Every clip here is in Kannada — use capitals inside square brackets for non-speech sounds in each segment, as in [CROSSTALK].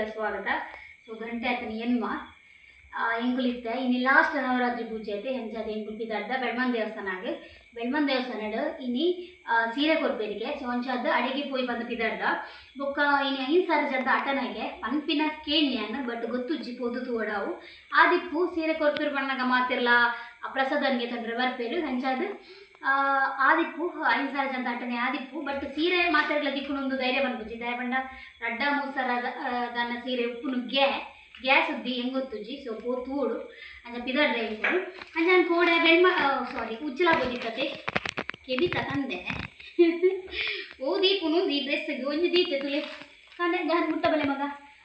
ವ್ಲಾಗಿಗೆಲ್ಲ ಸ್ವಾಗತ ಸೊ ಗಂಟೆ ಆತನ ಎನ್ಮ ಎಂಗುಲಿತ್ತೆ ಇನ್ನು ಲಾಸ್ಟ್ ನವರಾತ್ರಿ ಪೂಜೆ ಐತೆ ಹೆಂಚಾದ ಎಂಗುಲ್ ಪಿದಾಡ್ದ ಬೆಳ್ಮನ್ ದೇವಸ್ಥಾನಾಗ ಬೆಳ್ಮನ್ ದೇವಸ್ಥಾನಡ್ ಇನಿ ಆ, ಸೀರೆ ಕೊಡ್ಬೇಡಿಕೆ ಸೊ ಒಂಚಾದ ಅಡಿಗೆ ಪೋಯಿ ಬಂದು ಪಿದಾಡ್ದ ಬೊಕ್ಕ ಇನಿ ಐದು ಸಾರಿ ಜದ ಅಟನಾಗೆ ಪನ್ಪಿನ ಅನ್ನ ಬಟ್ ಗೊತ್ತುಜ್ಜಿ ಪೋದು ತೋಡಾವು ದಿಪ್ಪು ಸೀರೆ ಕೊರ್ಪಿರ್ ಬಣ್ಣಗ ಮಾತಿರ್ಲ? ಆ ಪ್ರಸಾದನ್ಗೆ ತಂದ್ರೆ ಬರ್ಪೇರು ಹೆಂಚಾದ ಆ, ಆದಿಪ್ಪು ಐಸಾಜ್ ಅಂತ ಅಟ್ಟನೆ ಆದಿಪ್ಪು ಬಟ್ ಸೀರೆ ಮಾತಾಡಲ ದಿಕ್ಕುನೊಂದು ಧೈರ್ಯ ಬಂದ್ಬುಜ್ಜಿ ದಯ ಬಂಡ ರಡ್ಡ ಮೂಸರಾದ ದನ್ನ ಸೀರೆ ಉಪ್ಪು ನುಗ್ಗೆ ಗ್ಯಾಸ್ ಉದ್ದಿ ಹೆಂಗೊತ್ತುಜ್ಜಿ ಸೊ ಪೋ, ತೂಡು. ಅಂಜ ಪಿದಡ್ದ ಅಂಜನ್ ಅಂಚ ನಾನು ಕೋಡೆ, ಬೆಳ್ಮ ಸಾರಿ ಉಚ್ಚಲ ಬೋದಿತ್ತತೆ ಕೆಬಿ ತಂದೆ. ಓ, ದೀಪುನು ದೀಪ ಡ್ರೆಸ್ಸಿಗೆ ಒಂದು ದೀಪೆ ತುಲೆ. ಕಂದೆ ಗಾನ್ ಮುಟ್ಟ ಬಲೆ ಮಗ.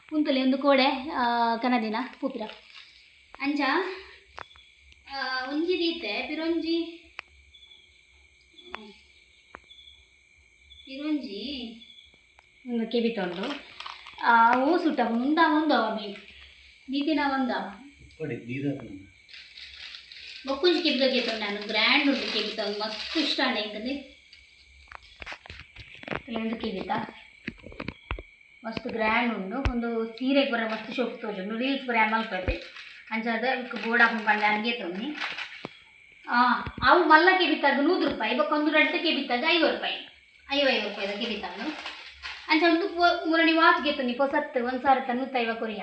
ಕುಂತುಲೆ ಒಂದು ಕೋಡೆ ಕನದಿನ ಪೂಪಿರ ಅಂಜ ಒಂಜಿ ದೀತೆ, ಪಿರೊಂಜಿ. ಇರೊಂಜಿ ಒಂದು ಕೆಬಿ ಆ ಹೂ ಸುಟ್ಟ ಮುಂದ ಒಂದು. ಮೀ ನೀತಿನ ಒಂದು ಬೊಕ್ಕುಂಜಿ ಕೆಬಿಗೆ ತೊಂಡು ನಾನು ಗ್ರ್ಯಾಂಡ್ ಉಂಟು ಕೆಬಿ ತೊಂದು ಮಸ್ತ್ ಇಷ್ಟ ಅಂಡೆ ಇಂಕಂದು ಕೆಲವೊಂದು ಕೆಬಿತ ಮಸ್ತ್ ಗ್ರ್ಯಾಂಡ್ ಉಂಡು ಒಂದು ಸೀರೆ ಪೂರ ಮಸ್ತ್ ಶೋಕ್ ತೋಜುಂಡು. ರೀಲ್ಸ್ ಪೂರ ಮಲ್ಪೈತೆ ಅಂಚಾದ ಅದಕ್ಕೆ ಬೋರ್ಡ್ ಹಾಕೊಂಡು ಬಂಡೆ ಅನ್ಗೆ ತೊಂದು ಹಾಂ ಅವು ಮಲ್ಲ ಕೆಬಿತಾಗ ನೂರು ರೂಪಾಯಿ ಬೊಕ್ಕ ಒಂದು ರಡ್ಡು ಕೆಬಿತಾಗ ಐವತ್ತು ರೂಪಾಯಿ. ಐವೈದು ರೂಪಾಯಿದ ಕೆಬಿತಾನು ಅಂಚ ಒಂದು ಪೋ ಮೂರನೇ ವಾಚ್ಗೆ ತಂದು ಪೊಸತ್ತು ಒಂದು ಸಾವಿರ ತನ್ನೂತ್ತೈವ ಕೊರಿಯ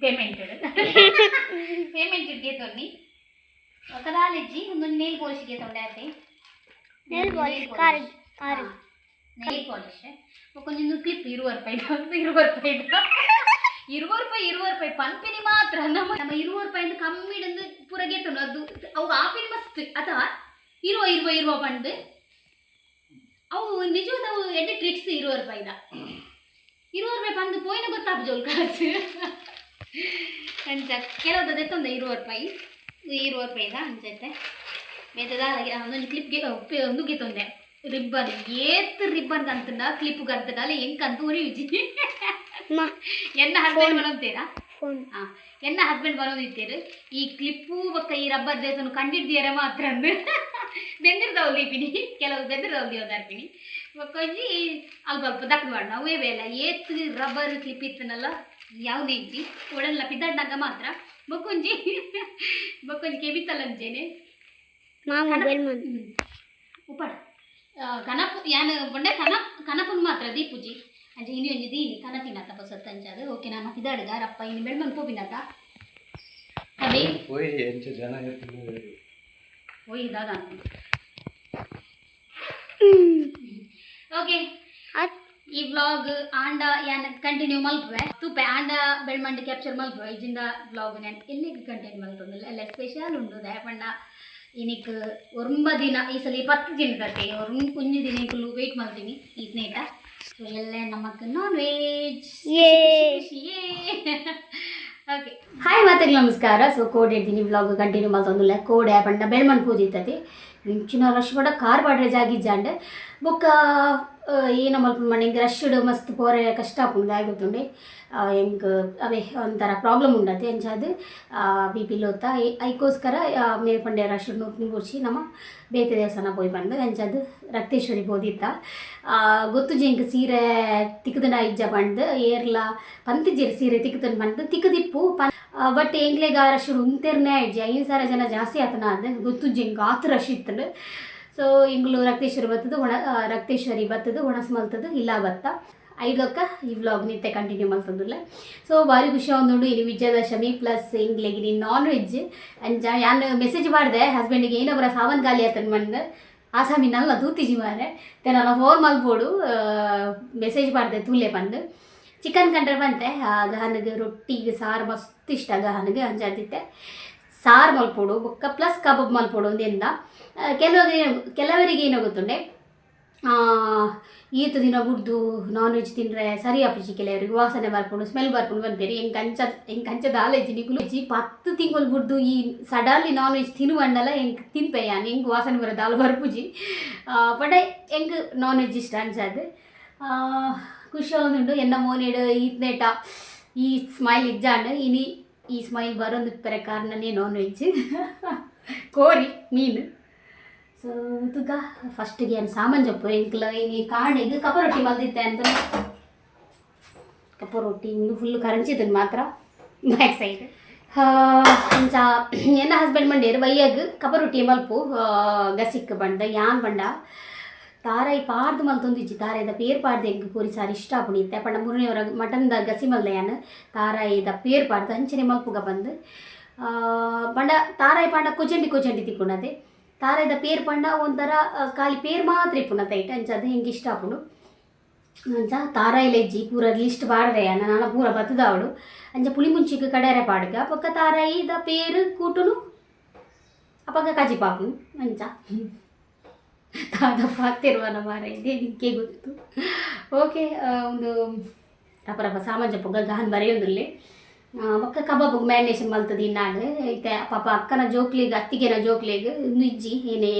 ಪೇಮೆಂಟ್ ಪೇಮೆಂಟ್ ಇಟ್ಟಿಗೆ ತೊನ್ನಿ ಕದಾಲಿಜ್ಜಿ ಒಂದು ನೇಲ್ ಪಾಲಿಶ್ಗೆ ತೊಂಡೆ ಆಯ್ತು Nail polish, card, card. Nail polish ಕೊಂಚೊಂದು clip ಇರುವ ರೂಪಾಯಿ ಒಂದು ಇರುವ ರೂಪಾಯಿ ಇರುವ ರೂಪಾಯಿ ಇರುವ ರೂಪಾಯಿ ಪಂಪಿನಿ ಮಾತ್ರ ನಮ್ಮ ನಮ್ಮ ಇರುವ ರೂಪಾಯಿಂದ ಕಮ್ಮಿ ಇಡಂದು ಪುರಗೆ ತೊಂಡು ಅದು ಅವು ಆಪಿನ ಮಸ್ತ್ ಅಥವಾ ಇರುವ ಇರುವ ಇರುವ ಪಂಡು ಅವು ನಿಜವಾದ ಅವು ಎಡ್ಡೆ ಟ್ರಿಕ್ಸ್ ಇರುವ ಪೈದ. ಇರುವ ಬಂದು ಪೋಯಿನ ಗೊತ್ತಾಪ ಜೋಲ್ ಕಾಸು ಅಂಚ ಕೆಲವದ ತೆತ್ತೊಂದ ಇರುವ ಪೈ ಇರುವ ಪೈದ ಅಂಚೈತೆ ಬೇತದ ಒಂದೊಂದು ಕ್ಲಿಪ್ಗೆ ಒಂದು ತೊಂದೆ ರಿಬ್ಬನ್ ಏತ್ ರಿಬ್ಬನ್ ಕಂತನ ಕ್ಲಿಪ್ ಕಂತನ ಅಲ್ಲಿ ಹೆಂಗ್ ಕಂತು ಉರಿ ಎನ್ನ ಹಸ್ಬೆಂಡ್ ಬರೋಂತೀರಾ ಆ ಎನ್ನ ಹಸ್ಬೆಂಡ್ ಬರೋದಿತ್ತೀರಿ ಈ ಕ್ಲಿಪ್ಪು ಬೊಕ್ಕ ಈ ರಬ್ಬರ್ ದೇಸನ್ನು ಕಂಡಿಡ್ದಿಯಾರೆ ಮಾತ್ರ ಅಂದ್ರೆ ಬೆಂದಿರ್ದವಲ್ಲು ಇಪ್ಪಿನಿ ಕೆಲವು ಬೆಂದಿರ್ದವಲ್ಲು ಹೋದಾರ್ಪಿನಿ ಬೊಕ್ಕೊಂಜಿ ಅಲ್ಪ ಅಲ್ಪ ದಕ್ಕಬಾರ್ದು ನಾವು ಬೇಲ ಏತ್ ರಬ್ಬರ್ ಕ್ಲಿಪ್ ಇತ್ತನಲ್ಲ ಯಾವ್ದೇ ಇಜ್ಜಿ ಒಡಲ್ಲ ಪಿದ್ದಾಡ್ನಾಗ ಮಾತ್ರ. ಬೊಕ್ಕೊಂಜಿ ಬೊಕ್ಕೊಂಜಿ ಕೆಬಿತ್ತಲ್ಲಂಜೇನೆ ಉಪಾಡ ಕನಪು ಯಾನ್ ಬಂಡೆ ಕನ ಕನಪನ್ ಮಾತ್ರ ದೀಪುಜಿ. ಅಂಚೆ ಇನಿ ಒಂಜಿ ದೀನಿ ಕನ ತಿನ್ನತ್ತ ಬಸತ್ತ ಅಂಚಾದ ಓಕೆ ನಾನು ಇದಾಡಿದ ರಪ್ಪ ಇನ್ನು ಬೆಳ್ಮನ್ ಪೋಪಿನತ್ತ ಅದೇ. ಓಯ್ ಎಂಚ ಜನ ಇರ್ತಿದ್ರು ಒಯ್ದಾಗ ಓಕೆ. ಈ ವ್ಲಾಗ್ ಆಂಡ ಯಾನ್ ಕಂಟಿನ್ಯೂ ಮಲ್ಪುವೆ ತೂಪೆ ಆಂಡ ಬೆಳ್ಮಂಡ್ ಕ್ಯಾಪ್ಚರ್ ಮಲ್ಪುವೆ ಇಜಿಂದ ವ್ಲಾಗ್ ನಾನು ಎಲ್ಲಿಗೆ ಕಂಟಿನ್ಯೂ ಮಲ್ಪೊಂದಿಲ್ಲ ಎಲ್ಲ ಸ್ಪೆಷಲ್ ಉಂಡು ದಯಪಂಡ ಇನಿಕ್ ಒಂಬ ದಿನ ಈ ಸಲ ಪತ್ತು ದಿನ ಕಟ್ಟಿ ಒಂದು ಕುಂಜು ದಿನ ವೇಟ್ ವೆಯ್ಟ್ ಮಾಡ್ತೀನಿ ಈ ಸ್ನೇಹಿತ ಎಲ್ಲ ನಮಕ್ ನಾನ್ ವೆಜ್ ಓಕೆ ಹಾಯ್ ಮತ್ತೆ ನಮಸ್ಕಾರ. ಸೊ ಕೋಡ್ ಹೇಳ್ತೀನಿ. ವ್ಲಾಗ್ ಕಂಟಿನ್ಯೂ ಮಾತೊಂದಿಲ್ಲ ಕೋಡ್ ಆ್ಯಪ್ ಪಂಡ ಬೆಳ್ಮನ್ ಪೂಜೆ ಇರ್ತದೆ. ಇಂಚಿನ ರಶ್ ಬಡ ಕಾರ್ ಬಾಡ್ರೆ ಜಾಂಡ್. ಬೊಕ್ಕ ಮನೆ ಹಿಂಗೆ ರಶ್ ಮಸ್ತ್ ಪೋರೆ, ಕಷ್ಟ ಆಪುಂಡು ಆಗುತ್ತುಂಡೆ ಹೆಂಗೆ ಅವೇ ಒಂಥರ ಪ್ರಾಬ್ಲಮ್ ಉಂಡತೆ ಎಂಚಾದು ಬಿ ಪಿ ಲೋತ ಐಕೋಸ್ಕರ ಮೇಲ್ಪಂಡೆ ರಶ್ ಕೂರ್ಸಿ ನಮ್ಮ ಬೇತೆ ದೇವಸ್ಥಾನ ಪೋಯ್ ಬಂದು ಅದು ರಕ್ತೇಶ್ವರಿ ಬೋದಿತ್ತ ಗೊತ್ತು ಜಿಂಕ್ ಸೀರೆ ತಿಕ್ಕದನ ಇಜ್ಜ ಬಂದು, ಏರ್ಲ ಪಂತಿಜ್ಜೇರಿ ಸೀರೆ ತಿಕ್ಕದನ್ ಬಂದು ತಿಕ್ಕದಿಪ್ಪು ಪನ್ ಬಟ್ ಎಂಗ್ಲೆಗ ರಶ್ ಉಂತೆರ್ನೇ ಇಜ್ಜಿ ಐದು ಸಾವಿರ ಜನ ಜಾಸ್ತಿ ಆತನ ಅದು ಗೊತ್ತು ಜಿಂಕ್ ಆತು ರಶ್ ಇತ್ತಲು ಸೊ ಇಂಗ್ಲು ರಕ್ತೇಶ್ವರಿ ಬತ್ತದು, ಒಣ ರಕ್ತೇಶ್ವರಿ ಬತ್ತದು, ಒಣಸ್ ಮಲ್ತದ್ದು ಇಲ್ಲ ಬತ್ತ. ಐದಕ್ಕ ಈ ವ್ಲಾಗ್ ನಿತ್ಯ ಕಂಟಿನ್ಯೂ ಮಾಡ್ತದಿಲ್ಲ ಸೊ ಭಾರಿ ಖುಷಿ ಒಂದುಂಡು ಇಲ್ಲಿ ವಿಜಯದಶಮಿ ಪ್ಲಸ್ ಇಂಗ್ಲೆಗೆ ನಾನ್ ವೆಜ್ ಅಂಜ ಯಾನ್ ಮೆಸೇಜ್ ಮಾಡಿದೆ ಹಸ್ಬೆಂಡಿಗೆ ಏನೊಬ್ಬರ ಸಾವನ್ ಗಾಲಿ ಆತನ ಆ ಸಾಮಿ ನಲ್ಲ ದೂತಿಜಿ ಮಾರೆ ನಾನು ಫೋನ್ ಮಲ್ಬೋಡು ಮೆಸೇಜ್ ಮಾಡಿದೆ ತೂಲೆ ಬಂದು. ಚಿಕನ್ ಕಂಡ್ರೆ ಬಂತೆ ಗಹನಿಗೆ, ರೊಟ್ಟಿಗೆ ಸಾರು ಮಸ್ತ್ ಇಷ್ಟ, ಗಹನಗೆ ಅಂಜಾದಿತ್ತೆ ಸಾರು ಮಲ್ಪೋಡು ಬೊಕ್ಕ ಪ್ಲಸ್ ಕಬಾಬ್ ಮಲ್ಪೋಡು ಒಂದಿಂದ ಕೆಲವರಿಗೆ ಕೆಲವರಿಗೆ ಏನೋ ಗೊತ್ತುಂಡೆ ಈತ ದಿನ ಬುಡ್ದು ನಾನ್ ವೆಜ್ ತಿಂದರೆ ಸರಿ ಅಪ್ಪಿಜಿ ಕೆಲವರಿಗೆ. ವಾಸನೆ ಬರ್ಕೊಂಡು ಸ್ಮೆಲ್ ಬರ್ಕೊಂಡು ಬಂತೇರಿ ಹೆಂಗೆ ಕಂಚ ಹೆಂಗೆ ಕಂಚದ ಆಲೇಜಿ ನಿಗುಲು ಜಿ ಪತ್ತು ತಿಂಗಳು ಬುಡ್ದು ಈ ಸಡನ್ಲಿ ನಾನ್ ವೆಜ್ ತಿನ್ನುವಂಡಲ್ಲ ಹೆಂಗೆ ಯಾನ್? ಹೆಂಗೆ ವಾಸನೆ ಬರೋದು ಅಲ್ಲಿ ಬರ್ಪುಜಿ ಬಟ್ ಹೆಂಗೆ ನಾನ್ ವೆಜ್ ಇಷ್ಟ ಅನ್ಸದು ಖುಷಿ ಒಂದುಂಡು ಎನ್ನ ಮೋನೇಡು ಈತ್ನೇಟ ಈ ಸ್ಮೈಲ್ ಇಜ್ಜಾಂಡ್ ಇನಿ ಈ ಸ್ಮೈಲ್ ಬರೋದು ಪರ ಕಾರಣನೇ ನಾನ್ ವೆಜ್ ಕೋರಿ ಮೀನು. ಸೊ ತುಗ ಫಸ್ಟಿಗೆ ಏನು ಸಾಮಾನು ಜಪ್ಪು. ಎಂಕ್ಲ ಇನಿ ಕಾಣಿಗೆ ಕಪ ರೊಟ್ಟಿ ಮಲ್ದಿತ್ತೆ ಅಂತ. ಕಪ್ಪ ರೊಟ್ಟಿ ಒಂದು ಫುಲ್ ಕರಂಚಿದನ್ ಮಾತ್ರ. ಬ್ಯಾಕ್ ಸೈಡ್ ಇಂಚ ಎನ್ನ ಹಸ್ಬೆಂಡ್ ಮಂಡೇರು ಬೈಯಾಗ ಕಪ್ಪ ರೊಟ್ಟಿ ಮಲ್ಪು ಆ, ಗಸಿಕ್ ಬಂಡ ಯಾನ್ ಬಂಡ. ತಾರಾಯಿ ಪಾಡ್ದು ಮಲ್ತೊಂದಿಜ್ಜಿ ತಾರಾಯಿದ ಪೇರ್ ಪಾಡ್ದು ಎಂಗ್ ಕೋರಿ ಸಾರಿ ಇಷ್ಟ ಪುಣಿತ್ತೆ ಪಂಡ ಮುರುಣಿಯವರ ಮಟನ್ದ ಗಸಿ ಮಲ್ದಯಾನ ತಾರಾಯಿದ ಪೇರ್ ಪಾಡ್ದು ಹಂಚನೆ ಮಲ್ಪುಗ ಬಂದು ಆ, ಪಂಡ ತಾರಾಯಿ ಪಂಡ ಕೊಚಂಡಿ ಕೊಚಂಡಿ ತಿಕ್ಕೊಂಡದೆ ತಾರಾಯಿದ ಪೇರ್ ಪಂಡ ಒಂಥರ ಆ, ಖಾಲಿ ಪೇರ್ ಮಾತ್ರ ಇಪ್ಪುನ ತೈಟ್ ಅಂಚದು ಹೆಂಗೆ ಇಷ್ಟ ಆಪುಂಡು ಅಂಚ ತಾರಾಯಿಲೆಜ್ಜಿ ಪೂರ ಲಿಸ್ಟ್ ಪಾಡ್ದೆ ನಾನು ಪೂರ ಬತ್ತದಾವಳು ಅಂಚ ಪುಳಿ ಮುಂಚಿಗೆ ಕಡಾರೆ ಪಾಡ್ಗ ಪಕ್ಕ ತಾರಾಯಿದ ಪೇರು ಕೂಟುನು ಅಪಕ್ಕ ಕಜಿ ಪಾಪು ಅಂಚ ತಾದ ಪಾತಿರುವನ ಮಾರ ಇದೆ ನಿಮಗೆ ಗೊತ್ತು. ಓಕೆ ಒಂದು ಅಪರಪ ಸಾಮಾನ್ಯ ಪೊಗ್ಗ ಗಾನ್ ಬರೆಯೋದ್ರಲ್ಲಿ. ಮಕ್ಕ ಕಬಾಬ್ ಮ್ಯಾರಿನೇಷನ್ ಮಲ್ತದೆ ಇನ್ನಾಗ. ಐತೆ ಪಾಪ ಅಕ್ಕನ ಜೋಕ್ಲಿಗೆ, ಅತ್ತಿಗೆನ ಜೋಕ್ಲಿಗೆ, ಇನ್ನು ಇಜ್ಜಿ, ಏನೇ,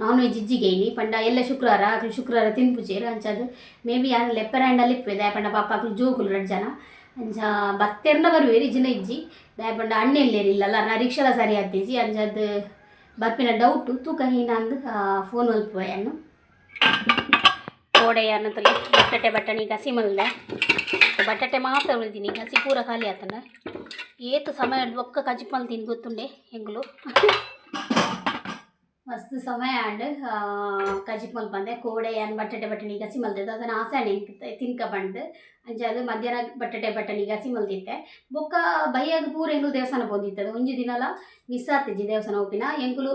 ನಾನ್ ವೆಜ್ ಇಜ್ಜಿಗೆ ಏನಿ, ಪಂಡ ಎಲ್ಲ ಶುಕ್ರವಾರ ಆಕಲು ಶುಕ್ರವಾರ ತಿನ್ಪುಜೇರು ಅಂಚದು ಮೇ ಬಿ ಯಾರು ಲೆಪ್ಪರ್ ಹ್ಯಾಂಡಲ್ಲಿ ಇಪ್ಪಿದೆ ಪಂಡ ಪಾಪ ಆಕಲು ಜೋಕುಲು ಎರಡು ಜನ. ಅಂಚ ಬತ್ತೆರ್ನ ಬರುವೇರಿ ಇಜ್ಜಿನ ಇಜ್ಜಿ. ದಾಯಪಂಡ ಅಣ್ಣೆಲ್ಲೇರಿಲ್ಲಲ್ಲ ನಾ ರಿಕ್ಷಾದ ಸರಿ ಹತ್ತಿಜಿ ಅಂಚದು ಬರ್ಪಿನ ಡೌಟ್ ತೂಕ ಹೀನಂದು ಫೋನ್ ಮಲ್ಪುವೆಯನ್ನು ಕೋಡೆ ಅನ್ನದಲ್ಲಿ ಬಟಾಟೆ ಬಟಾಣಿ ಗಸಿ ಮಲ್ದೆ. ಬಟಾಟೆ ಮಾತ್ರ ಉಳಿದೀನಿ, ಗಸಿ ಪೂರ ಖಾಲಿ ಆತನ. ಏತು ಸಮಯ ಒಕ್ಕ ಕಜಿಪ್ ಮಲ್ತೀನಿ ಗೊತ್ತುಂಡೆ ಹೆಂಗ್ಲು ಮಸ್ತ್ ಸಮಯ ಆಂಡ್ ಕಜಿಪ್ ಮಲ್ ಬಂದೆ. ಕೋಡೆ ಏನು ಬಟಾಟೆ ಬಟಾಣಿ ಗಸಿ ಮಲ್ದಿದ್ದು. ಅದನ್ನು ಆಸೆ ತಿನ್ಕ ಬಂದು ಅಂಚೆ ಅದು ಮಧ್ಯಾಹ್ನ ಬಟಾಟೆ ಬಟಾಣಿ ಗಸಿ ಮಲ್ದಿತ್ತೆ ಬೊಕ್ಕ ಬೈಯಾಗ ಪೂರ ಎಂಗ್ಲು ದೇವಸ್ಥಾನ ಬಂದಿತ್ತದು. ಒಂಜಿ ದಿನಲ ಮಿಸ್ ಆತಿಜ್ಜಿ ದೇವಸ್ಥಾನ ಒಪ್ಪಿನ ಎಂಕುಲು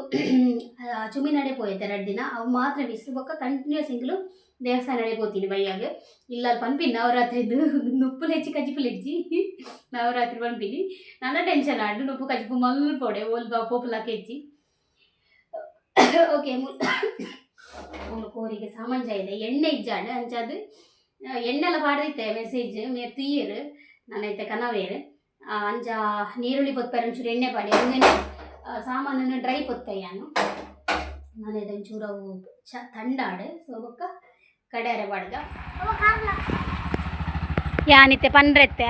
ಚುಮಿನಡೆ ಪೋಯ್ತೆ ಎರಡು ದಿನ. ಅವು ಮಾತ್ರ ಮಿಸ್ ಬೊಕ್ಕ ಕಂಟಿನ್ಯೂಸ್ ಎಂಕುಲು ದೇವಸ್ಥಾನ ನಡೆ ಹೋಗ್ತೀನಿ ಬೈಯಾಗ. ಇಲ್ಲ ಪನ್ಪಿನಿ. ನವರಾತ್ರಿದು [LAUGHS] ನುಪ್ಪು ಹೆಚ್ಚಿ ಕಜಿಪು ಹೆಚ್ಚಿ [LAUGHS] ನವರಾತ್ರಿ ಪನ್ಪಿನಿ. ನನ್ನ ಟೆನ್ಷನ್ ಆಡು ನುಪ್ಪು ಕಜಿಪು ಮಲ್ಪೊಡೆ. ಓಲ್ ಬಾ ಪೋಪುಲಕ್ಕೆ ಹೆಚ್ಚಿ. ಓಕೆ ಒಂದು ಕೋರಿಗೆ ಸಾಮಾನ್ಯ ಇದೆ ಎಣ್ಣೆ ಇಜ್ಜಾಡು ಅಂಚದು ಎಣ್ಣೆಲ್ಲ ಪಾಡ್ದೈತೆ ಮೆಸೇಜ್ ಮೇರ್ ತೀರ್ ನಾನೈತೆ ಕನವೇರ್ ಅಂಚ ನೀರುಳ್ಳಿ ಪೊತ್ಪೇರ ಒಂಚೂರು ಎಣ್ಣೆ ಪಾಡಿ ಹಂಗೇನೆ ಸಾಮಾನನ್ನು ಡ್ರೈ ಪೊತ್ತಯ್ಯಾನು ನಾನೈತೆ ಒಂಚೂರು ಅವು ಚ ತಂಡಾಡು ಸೊ ಬೊಕ್ಕ ಪಾಡ್ದ ಪಾಡ್ಗ ಯಾನಿತ್ತೆ ಪಂದ್ರತ್ತೆ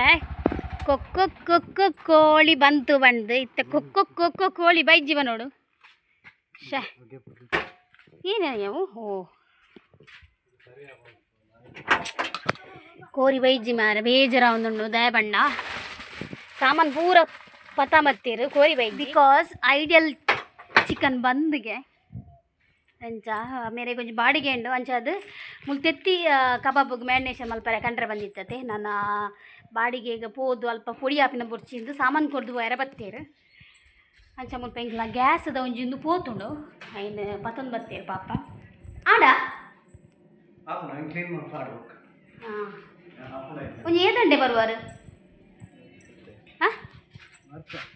ಕೊಕ್ಕೊ ಕೊಕ್ಕೊ ಕೋಳಿ ಬಂತು ಬಂದು ಇತ್ತೆ ಕೊಕ್ಕೊ ಕೊಕ್ಕು ಕೋಳಿ ಬೈಜಿವ ನೋಡು ಶ ಏನೇ ಅವು ಓ. ಕೋರಿ ಬೈಜಿ ಮಾರ, ಬೇಜಾರ ಒಂದುಂಡು ದಯ ಬಣ್ಣ. ಸಾಮಾನು ಪೂರ ಪತ ಮತ್ತಿರು ಕೋರಿ ಬೈ ಬಿಕಾಸ್ ಐಡಿಯಲ್ ಚಿಕನ್ ಬಂದ್ಗೆ, ಅಂಚ ಮೇರೆ ಕೊಂಚ ಬಾಡಿಗೆ ಉಂಡು, ಅಂಚ ಅದು ಮುಲ್ತೆತ್ತಿ ಕಬಾಬ್ಗೆ ಮ್ಯಾರಿನೇಷನ್ ಮಲ್ಪರೆ ಕಂಡ್ರೆ ಬಂದಿತ್ತತೆ. ನನ್ನ ಬಾಡಿಗೆಗೆ ಪೋದು ಅಲ್ಪ ಪುಡಿ ಆಪಿನ ಬುರ್ಚಿಂದು ಸಾಮಾನು ಕೊಡ್ದು ಎರ ಬತ್ತೇರು. ಅಂಚ ಮುಲ್ಪ ಎಂಕ್ಲ ಗ್ಯಾಸದ ಒಂಜಿಂದು ಪೋತುಂಡು. ಐನು ಪತ್ತೊಂದು ಬತ್ತೇರು ಪಾಪ. ಆಡ? ಆಪು ನಾನು ಕ್ಲೀನ್ ಮಾಡಿ ಮಾಡ್ಬೇಕು ಹಾಂ. ಒಂಜಿ ಏದಂಡೆ ಬರುವಾರು? ಹಾಂ?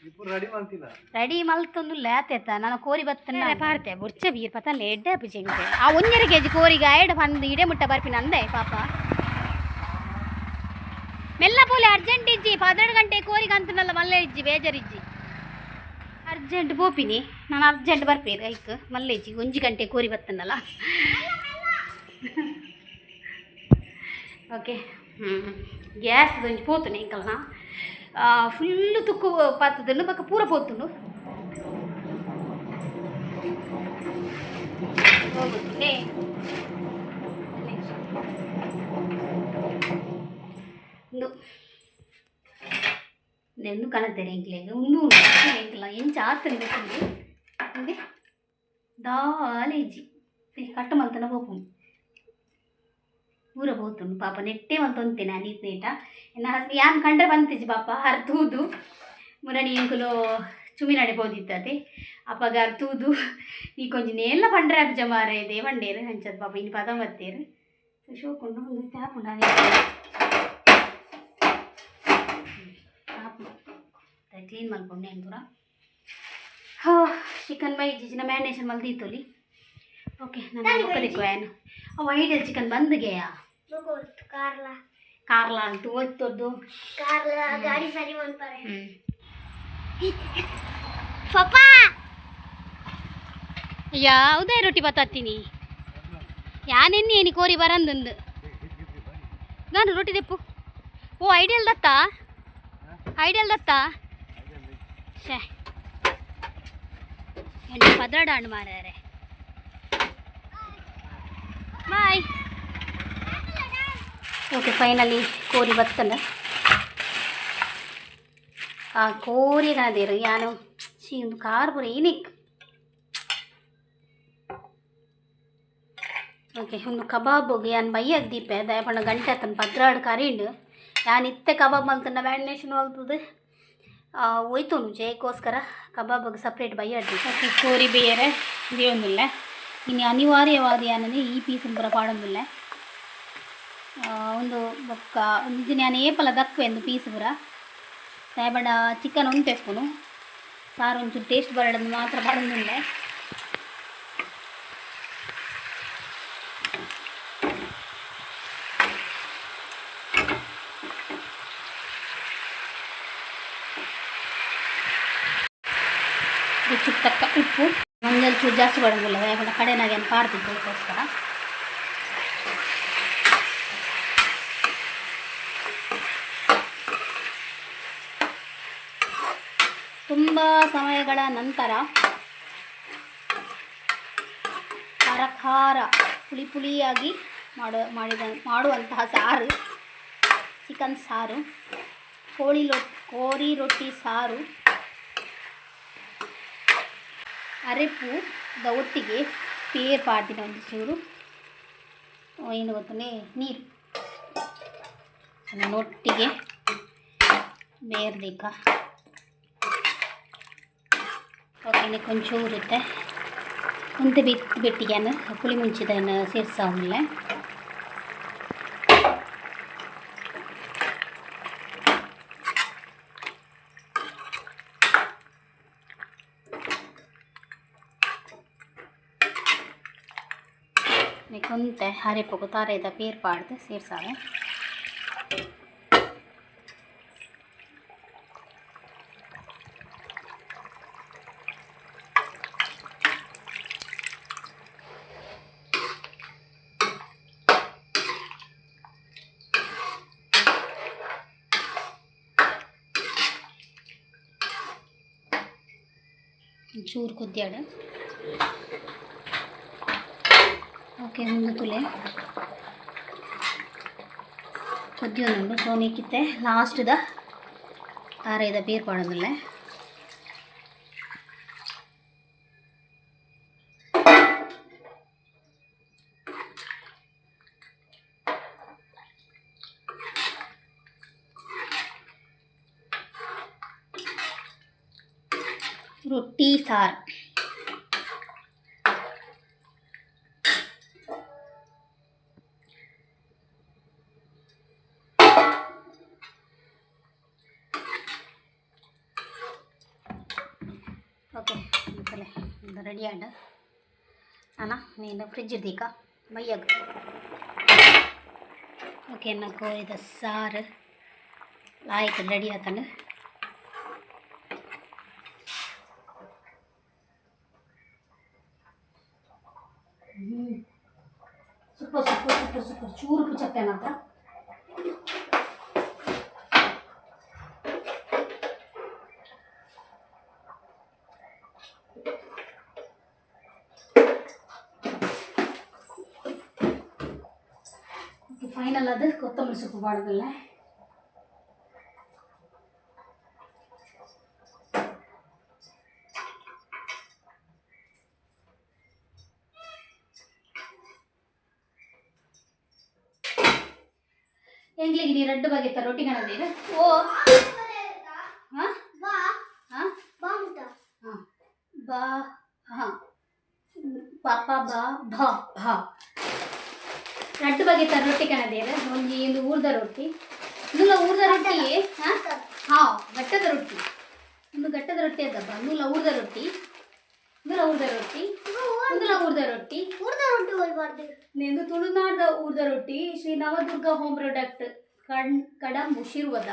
ಇಪ್ಪು ರೆಡಿ ಮಾಡ್ತಿಲ್ಲ ರೆಡಿ ಮಲ್ತೊಂದು ಲೇತೆತ್ತ ನಾನು ಕೋರಿ ಬತ್ತನ ಪಾಡ್ತೆ. ಬುರ್ಚ ಬೀರ್ ಪತನ್ ಎಡ್ಡೆ ಪುಜೆಂಗೆ [LAUGHS] ಆ ಒಂಜರ ಕೆಜಿ ಕೋರಿಗೆ ಐಡ್ ಬಂದು ಇಡೆ ಮುಟ್ಟ ಬರ್ಪಿನ ಅಂದೆ ಪಾಪ. ಮೆಲ್ಲ ಪೋಲೆ ಅರ್ಜೆಂಟ್ ಇಜ್ಜಿ. ಪದೆರಡು ಗಂಟೆ ಕೋರಿಗೆ ಅಂತನಲ್ಲ ಮಲ್ಲೆ ಇಜ್ಜಿ ಬೇಜಾರಿಜ್ಜಿ ಅರ್ಜೆಂಟ್ ಬೋಪಿನಿ ನಾನು ಅರ್ಜೆಂಟ್ ಬರ್ಪೇರು ಐಕ್ ಮಲ್ಲೆ ಇಜ್ಜಿ ಒಂಜಿ ಗಂಟೆ ಕೋರಿ ಬತ್ತನಲ್ಲ ಓಕೆ ಹ್ಞೂ ಗ್ಯಾಸ್ ಒಂಜಿ ಪೋತುನೆ ಇಂಕಲ್ನ ಫುಲ್ಲು ತುಕ್ಕು ಪಾತದನ್ನು ಪಕ್ಕ ಪೂರ ಪೋತುಂಡು ಹೋಗುತ್ತೇ ಇಂದು ನೆನ್ನು ಕಣತ್ತೇನೆ ಎಂಕ್ಲೆಗೆ ಉಂಡು ಎಂಕ್ಲ ಎಂಚ ಆತನೆ ಗೊತ್ತಿದೆ ಹಿಂಗೆ ದಾಲೇಜಿ ಕಟ್ಟು ಮಲ್ತನ ಹೋಪು ಪೂರ ಹೋತುಂಡು ಪಾಪ ನೆಟ್ಟೆ ಮಲ್ತೊಂತೇನೆ ಅನೀತ್ ನೇಟ ಎನ್ನ ಹಸ್ಬಿ ಯಾನ್ ಕಂಡ್ರೆ ಬಂತಿಜ್ಜಿ ಪಾಪ ಹರ್ತೂದು ಮುರಣಿ ಎಂಕುಲು ಚುಮಿ ನಡೆ ಅಪ್ಪಗ ಅರ್ತೂದು ಈ ಕೊಂಚ ನೇಲ ಪಂಡ್ರೆ ಅಬ್ಜ ಮಾರೆ ಇದೆ ಬಂಡೇರು ಹಂಚದ ಪಾಪ ಇನ್ನು ಪದ ಬತ್ತೇರು ಶೋಕೊಂಡು ಒಂದು ತ್ಯಾಪುಂಡ ಕ್ಲೀನ್ ಮಲ್ಕೊಂಡೆ ಪೂರ ಹಾ ಚಿಕನ್ ಬೈ ಜಿಜಿನ ಮ್ಯಾರಿನೇಷನ್ ದೀತೋಲಿ ಓಕೆ ನಾನು ಒಕ್ಕದಿಕ್ಕೋ ಏನು? ವೈಡಲ್ ಚಿಕನ್ ಬಂದ್ಗೆಯಾ ಕಾರ್ಲ ಕಾರ್ಲ ಅಂಟು ಒತ್ತೊದ್ದು ಕಾರ್ಲ ಗಾಡಿ ಸರಿ ಮಾಡ್ತಾರೆ. ಪಪ್ಪ! ಯಾವುದೇ ರೊಟ್ಟಿ ಬತ್ತಾತೀನಿ. ಯಾನೆನ್ನಿ ಏನಿ ಕೋರಿ ಬರಂದಂದು ನಾನು ರೊಟ್ಟಿ ದೆಪ್ಪು ಓ ಐಡಿಯಲ್ ದತ್ತ ಐಡಿಯಲ್ ದತ್ತ ಶೇ ಎಂಟು ಪದ್ರಡಾಂಡು ಮಾರ್ಯಾರೆ ಬಾಯ್. ಓಕೆ ಫೈನಲಿ ಕೋರಿ ಬತ್ತಲ್ಲ ಆ ಕೋರಿಗಾದೇರು ಯಾನು ಕಾರ್ ಪುರ ಏನಿಕ್ ಓಕೆ ಒಂದು ಕಬಾಬ್ಗೆ ಯಾನು ಬೈಯಗ್ ದೀಪೆ, ದಯಪಣ್ಣ ಗಂಟೆ ಆತನ ಪದ್ರಾಡ್ ಕರೀಂಡು. ಯಾನ್ ಇತ್ತೆ ಕಬಾಬ್ ಮಲ್ತನ ಮ್ಯಾರಿನೇಷನ್ ಮಲ್ತದು ಹೋಯ್ತು ಜಯಕ್ಕೋಸ್ಕರ ಕಬಾಬ್ಗೆ ಸಪ್ರೇಟ್ ಓಕೆ ಕೋರಿ ಬೇರೆ ಇದೇನೊಂದಿಲ್ಲ ಇನ್ನು ಅನಿವಾರ್ಯವಾದ ಏನಂದರೆ ಈ ಪೀಸನ್ ಪುರ ಪಾಡೊಂದಿಲ್ಲ. ಒಂದು ಬೊಕ್ಕ ಇದು ನಾನು ಏಪಲ ದಕ್ಕವೆ ಒಂದು ಪೀಸ್ ಬರ. ಸಾಯಬಡ ಚಿಕನ್ ಒಂದು ತೆಪ್ಪುನು ಸಾರು ಒಂಚೂರು ಟೇಸ್ಟ್ ಬರಡದು ಮಾತ್ರ ಪಾಡೊಂದಿಲ್ಲ. ಕಡೆನಾಗೆ ಏನು ಪಾಡ್ತಿದ್ದು ಅದಕ್ಕೋಸ್ಕರ. ತುಂಬ ಸಮಯಗಳ ನಂತರ ಖಾರ ಪುಳಿ ಪುಳಿಯಾಗಿ ಮಾಡೋ, ಮಾಡಿದ, ಮಾಡುವಂತಹ ಸಾರು, ಚಿಕನ್ ಸಾರು, ಕೋಳಿ ಲೊ ಕೋರಿ ರೊಟ್ಟಿ ಸಾರು, ಅರೆಪು, ದ ಒಟ್ಟಿಗೆ ಪೇರ್ ಪಾಡ್ದಿನ ಒಂದು ಚೂರು ಆ, ಏನು ಗೊತ್ತನೇ ನೀರು ಅದನ್ನೊಟ್ಟಿಗೆ ಬೇರ್ದಿಕ್ಕ ಓಕೆ ಕೊಂಚೂರು ಇರುತ್ತೆ ಅಂತ ಬಿಟ್ಟು ಬಿಟ್ಟಿಗೆ ಪುಳಿ ಮುಂಚಿದನ್ನು ಸೇರಿಸೋಂಗಿಲ್ಲ ಕೊಂತೆ ಹರಿಪೊಗು ತಾರೆದ ಪೇರ್ ಪಾಡ್ದು ಸೇರ್ಸಾವೆ ಚೂರು ಕುದ್ಯಾಡ ಓಕೆ ಒಂದು ತುಲೆ ಕುದ್ದಿಯೊಂದುಂಡು ಸೋನಿಕ್ಕಿತ್ತೆ ಲಾಸ್ಟ್ದ ತಾರೆದ ಬೇರ್ ಪಾಡೋದಿಲ್ಲ ರೊಟ್ಟಿ ಅಂತಲೇ ಇದು ರೆಡಿ ಆಂಡ ಅಣ್ಣ ನೀನು ಫ್ರಿಜ್ ಇದ್ದೀಕ ಬೈಯಾಗ ಓಕೆ నాకు ಇದು ಸಾರು. ಲಾಯ್ಕ್ ರೆಡಿ ಆತಂಡು ಸೂಪರ್ ಸೂಪರ್ ಸೂಪರ್ ಸೂಪರ್. ಚೂರು ಪುಚ್ಚತ್ತೆ ಮಾತ್ರ ಫೈನಲ್ ಅದು ಕೊತ್ತಂಬರಿ ಸೊಪ್ಪು ಮಾಡೋದಿಲ್ಲ ಎಂಗ್ಲಿಗೆ ನೀ ರೆಡ್ ಬಾಗಿತ್ತ ರೊಟ್ಟಿ ಕಣದೀರ ಓ ಹಾಂ ಬಾ ಹಾಂ ಬಾ ಮುಟ್ಟ ಹಾಂ ಬಾ ಹಾಂ ಪಾಪ ಬಾ ಭ ಭಾ. ರಟ್ಟು ತರ ರೊಟ್ಟಿ ಕಣದೇರ ಒಂಜಿ ಇದು ಊರ್ದ ರೊಟ್ಟಿ. ನೂಲ ಊರ್ದ ರೊಟ್ಟಿ ಹಾ? ಗಟ್ಟದ ರೊಟ್ಟಿ. ಒಂದು ಗಟ್ಟದ ರೊಟ್ಟಿ ಅದಪ್ಪ ನೂಲ ಊರ್ದ ರೊಟ್ಟಿ. ನೂಲ ಊರ್ದ ರೊಟ್ಟಿ. ಒಂದುಲ ಊರ್ದ ರೊಟ್ಟಿ. ಊರ್ದ ರೊಟ್ಟಿ ಹೋಗ್ಬಾರ್ದು. ನಿಂದು ತುಳುನಾಡ ಊರ್ದ ರೊಟ್ಟಿ ಶ್ರೀ ನವದುರ್ಗ ಹೋಮ್ ಪ್ರೊಡಕ್ಟ್. ಕಣ್ ಕಡಂಬು ಶಿರ್ವದ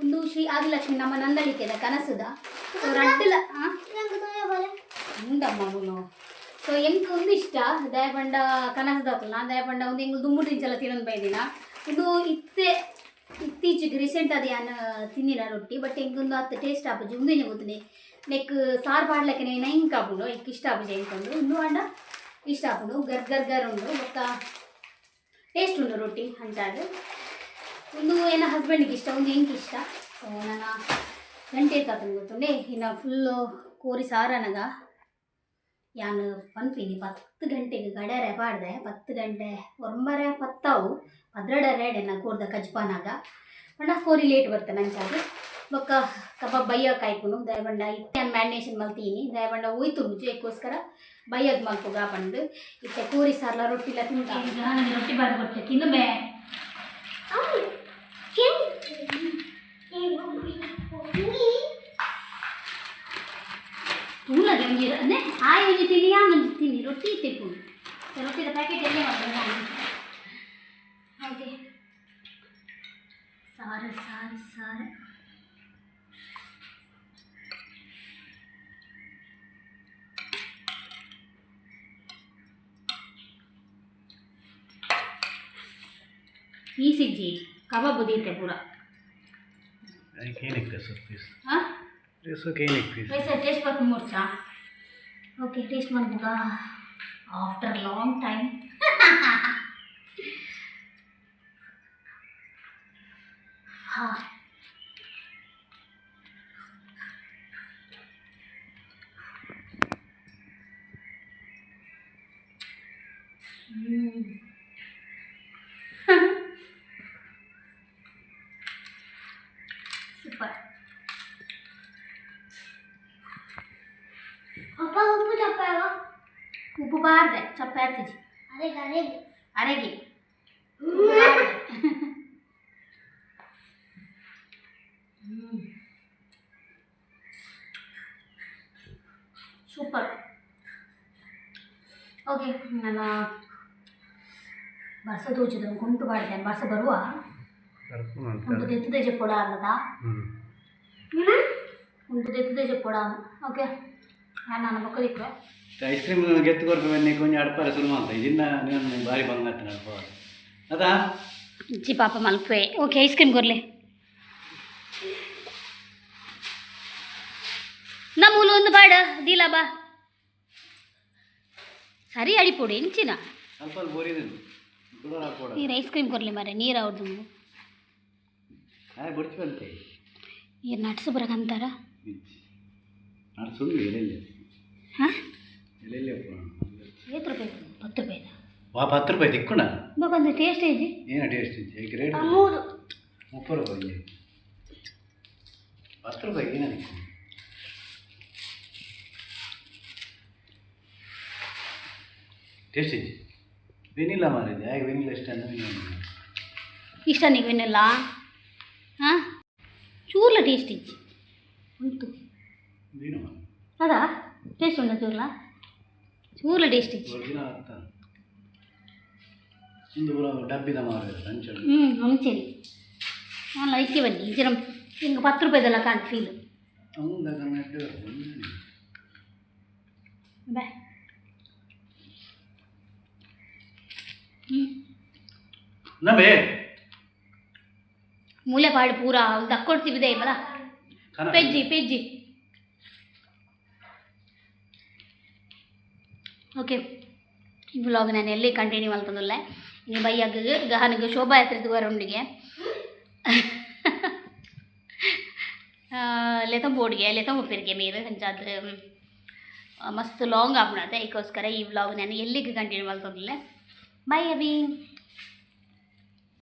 ಒಂದು ಶ್ರೀ ಆದಿಲಕ್ಷ್ಮಿ ನಮ್ಮ ನಂದಳಿಕೆದ ಕನಸುದ. ಸೊ ಹಾ ಅವನು ಸೊ ಎಂಕ್ ಒಂದು ಇಷ್ಟ? ದಯಪಂಡ ಕನಸದಾತಲ್ಲ ದಯಪಂಡ ಒಂದು ಎಂಗ್ ದುಂಬುಡು ತಿಂಚಲ್ಲ ತಿನ್ನೊಂದು ಬೈದಿನ ಇದು ಇತ್ತೆ, ಇತ್ತೀಚೆಗೆ ರೀಸೆಂಟ್ ಅದು ಯಾನು ತಿನ್ನಿನ ರೊಟ್ಟಿ ಬಟ್ ಹೆಂಗೊಂದು ಹತ್ತು ಟೇಸ್ಟ್ ಆಪುಜಿ. ಮುಂದಿನ ಗೊತ್ತಿನಿ ನೆಕ್ ಸಾರು ಮಾಡ್ಲಕ್ಕೆ ನೈನ್ ಹಿಂಗೆ ಎಂಕ್ ಇಷ್ಟ ಆಪುಜಿ ಎಂಕೊಂಡು ಇನ್ನೂ ಅಣ್ಣ ಇಷ್ಟ ಆಪುಂಡು. ಗರ್ ಗರ್ ಗರ್ ಉಂಡು. ಮತ್ತು ಟೇಸ್ಟ್ ಉಂಡು ರೊಟ್ಟಿ ಅಂತಾದ್ರೆ. ಒಂದು ಏನೋ ಹಸ್ಬೆಂಡಿಗೆ ಇಷ್ಟ? ಒಂದು ಹೆಂಗೆ ಇಷ್ಟ? ನನ್ನ ನಾನು ಗಂಟೆ ತಾತನ ಗೊತ್ತುಂಡೆ ಇನ್ನು ಫುಲ್ಲು ಕೋರಿ ಸಾರನಗ ಯಾನು ಪನ್ಪಿನಿ ಪತ್ತು ಗಂಟೆಗೆ ಗಡರೆ ಪಾಡ್ದೆ ಪತ್ತು ಗಂಟೆ ಒಂಬರೆ ಪತ್ತಾವು ಪದ್ರಡ ರೇಡೆ ನಾ ಕೂರ್ದ ಕಜ್ಪಾನಾಗ ಬಣ್ಣ ಕೋರಿ ಲೇಟ್ ಬರ್ತೇನೆ ನಂಚಾಗ. ಬೊಕ್ಕ ಕಬಾಬ್ ಬೈಯ ಕಾಯ್ಕೊಂಡು ದಯಬಂಡ ಇತ್ತೆ ಮ್ಯಾರಿನೇಷನ್ ಮಲ್ತೀನಿ. ದಯಬಂಡ ಹೋಯ್ತು ರುಚಿಗೋಸ್ಕರ ಬಯ್ಯಗ್ ಮಲ್ಪುಗ ಬಂದು ಇತ್ತೆ ಕೋರಿ ಸಾರ್ಲ ರೊಟ್ಟಿಲ ತಿಂತೀನಿ ತಿಂತ ರೊಟ್ಟಿ ಬಾರ್ದು ಕೊಡ್ತೆ ತಿನ್ನಬೇ ತೂಲಗೆ ಒಂಜಿ ಅಂದರೆ ಆಯ್ ಒಂಜಿ ತಿನ್ನಿ ಯಾ ಮಂಜಿ ತಿನ್ನಿ ರೊಟ್ಟಿ ತಿಪ್ಪು ರೊಟ್ಟಿದ ಪ್ಯಾಕೆಟ್ ಎಲ್ಲೇ ಮಾಡ್ತಾರೆ ಹಾಗೆ. ಸಾರು ಸಾರು ಸಾರು. ಈ ಸಿಜ್ಜಿ ಕಬಾಬ್ ಉದಿಯುತ್ತೆ ಪೂರ. ಏನಕ್ಕೆ ಸರ್ ಪೀಸ್ ಹಾಂ ಪೀಸಕ್ಕೆ ಏನಕ್ಕೆ ಪೀಸ್ ವೈಸ ಟೇಸ್ಟ್ ಬರ್ತು ಮೂರ್ಚಾ ಓಕೆ ಟೇಸ್ಟ್ ಮಾಡ್ಬೋದಾ ಆಫ್ಟರ್ ಲಾಂಗ್ ಟೈಮ್ ಹಾ ಸೂಪರ್ ಉಪ್ಪು ಬಾರ್ದೆ ಚಪ್ಪ ಇರ್ತಿಜಿ ಅದೇ ಗರೆ ಅರೆಗೆ ಸೂಪರ್ ಓಕೆ ನನ್ನ ಬರ್ಸ ತೋಚಿದ ಕುಂಟು ಮಾಡಿದೆ ಬರ್ಸ ಬರುವ ಕುಂಟು ತೆತ್ತದೆ ಚೆಪ್ಪೊಡ ಅನ್ನದ ಹ್ಞೂ ಕುಂಟು ತೆತ್ತದೆ ಚೆಪ್ಪೊಡ ಓಕೆ ನಾನು ಮಕ್ಕಳಿಕ್ಕೆ ಐಸ್ ಕ್ರೀಮ್ ಗೆತ್ತು ಕೊಡ್ಬೇಕು ನೀ ಕೊಂಚ ಅಡ್ಪಾರೆ ಶುರು ಮಾಡ್ತಾ ಇದನ್ನ ನೀನು ಭಾರಿ ಬಂಗಾಗ್ತಾನೆ ಅಲ್ಪ ಅದಾ? ಜಿ ಪಾಪ ಮಲ್ಪೆ ಓಕೆ ಐಸ್ ಕ್ರೀಮ್ ಕೊರ್ಲೆ ನಮ್ಮೂಲು ಒಂದು ಬಾಡ ದೀಲ ಬಾ. ಸರಿ ಅಡಿಪೊಡಿ ಇಂಚಿನ. ಸ್ವಲ್ಪ ಬೋರಿದ್ದೀನಿ ನೀರು ಐಸ್ ಕ್ರೀಮ್ ಕೊರ್ಲಿ ಮರೆ. ನೀರು ಅವ್ರದ್ದು ಬಂತೆ ಏನು ನಡ್ಸು ಬರಕಂತಾರ ಹಾಂ? ಐವತ್ತು ರೂಪಾಯಿ ಹತ್ತು ರೂಪಾಯಿ ವಾ ಹತ್ತು ರೂಪಾಯಿ ತಿಕ್ಕೋಣ? ಬೇಕಂದ್ರೆ ಟೇಸ್ಟ್ ಐತಿ ಏನು ಟೇಸ್ಟ್ ಐತಿ ಈಗ ರೇಟ್ ಮೂರು. ಮುಪ್ಪತ್ತು ರೂಪಾಯಿ ಹತ್ತು ರೂಪಾಯಿ ಏನಾಗಿ ಟೇಸ್ಟ್ ಐತಿ ವೆನಿಲ್ಲ ಮಾರಿದೆ ಹೇಗೆ ವೆನಿಲ್ಲ ಇಷ್ಟ ಇಷ್ಟ ಇಷ್ಟ ವೆನಿಲ್ಲ ಹಾಂ? ಚೂರ್ಲ ಟೇಸ್ಟ್ ಐತಿ ಉಂಟು. ಅದಾ? ಟೇಸ್ಟ್ ಉಂಟ ಚೂರ್ಲ? ಚೂರ್ಲ ಟೇಸ್ಟ್ ಇಜ್ಜಿ ಒರಿಜಿನಲ್ ಅರ್ಥ ಒಂದು ಪೂರ ಡಬ್ಬಿದ ಮಾರಿದೆ ಹಂಚಳು ಹ್ಞೂ ಹಂಚೇರಿ ನಾನು ಐಕೆ ಬನ್ನಿ ಜರ ಹಿಂಗೆ ಪತ್ತು ರೂಪಾಯಿದೆಲ್ಲ ಕಾಣ್ ಫೀಲ್ ಅಮೂಲ್ಯ ಕನ್ನಡ ಬೇ ಹ್ಞೂ ನಮೇ ಮೂಲೆ ಪಾಡು ಪೂರ ದಕ್ಕೊಡ್ತೀವಿದೆ ಬಲ ಖಾನ ಪೆಜ್ಜಿ ಪೆಜ್ಜಿ ಓಕೆ ಈ ವ್ಲಾಗ್ ನಾನು ಎಲ್ಲಿ ಕಂಟಿನ್ಯೂ ಮಾಡ್ತದಲ್ಲ ಇನ್ನು ಬೈಯಾಗ ಗಹನಿಗೆ ಶೋಭಾಯಾತ್ರೆ ವರುಣಿಗೆ ಲೆತ ಬೋರ್ಡ್ಗೆ ಲೆತ ಮುಪ್ಪಿರಿಗೆ మీరు ಹಂಚಾದ್ರೆ ಮಸ್ತ್ ಲಾಂಗ್ ಆಗ್ಬಿಡತ್ತೆ ಇದಕ್ಕೋಸ್ಕರ ಈ ವ್ಲಾಗ್ ನಾನು ಎಲ್ಲಿಗೆ ಕಂಟಿನ್ಯೂ ಮಾಡ್ತದಿಲ್ಲ ಬೈ ಅಭಿ